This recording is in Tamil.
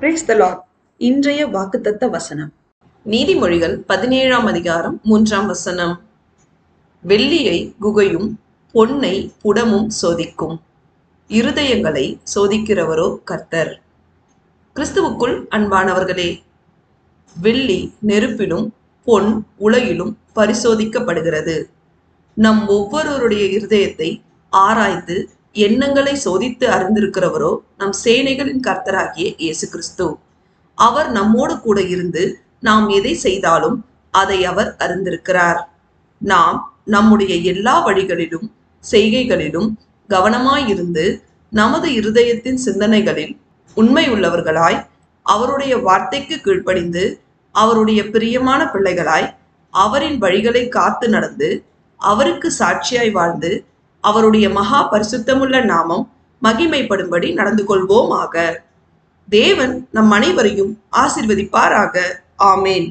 பிரேஸ் த லார்ட் இன்றைய வாக்குத்தத்த வசனம். நீதிமொழிகள் பதினேழாம் அதிகாரம் மூன்றாம் வசனம். வெள்ளியை குகையும் பொன்னை புடமும் சோதிக்கும். இருதயங்களை சோதிக்கிறவரோ கர்த்தர். கிறிஸ்துவுக்குள் அன்பானவர்களே வெள்ளி நெருப்பிலும் பொன் உலகிலும் பரிசோதிக்கப்படுகிறது. நம் ஒவ்வொருவருடைய இருதயத்தை ஆராய்ந்து எண்ணங்களை சோதித்து அறிந்திருக்கிறவரோ நம் சேனைகளின் கர்த்தராகிய இயேசு கிறிஸ்து. அவர் நம்மோடு கூட இருந்து நாம் எதை செய்தாலும் அதை அவர் அறிந்திருக்கிறார். நாம் நம்முடைய எல்லா வழிகளிலும் செய்கைகளிலும் கவனமாயிருந்து நமது இருதயத்தின் சிந்தனைகளில் உண்மை உள்ளவர்களாய் அவருடைய வார்த்தைக்கு கீழ்ப்படிந்து அவருடைய பிரியமான பிள்ளைகளாய் அவரின் வழிகளை காத்து நடந்து அவருக்கு சாட்சியாய் வாழ்ந்து அவருடைய மகா பரிசுத்தமுள்ள நாமம் மகிமைப்படும்படி நடந்து கொள்வோமாக. தேவன் நம் அனைவரையும் ஆசிர்வதிப்பாராக. ஆமேன்.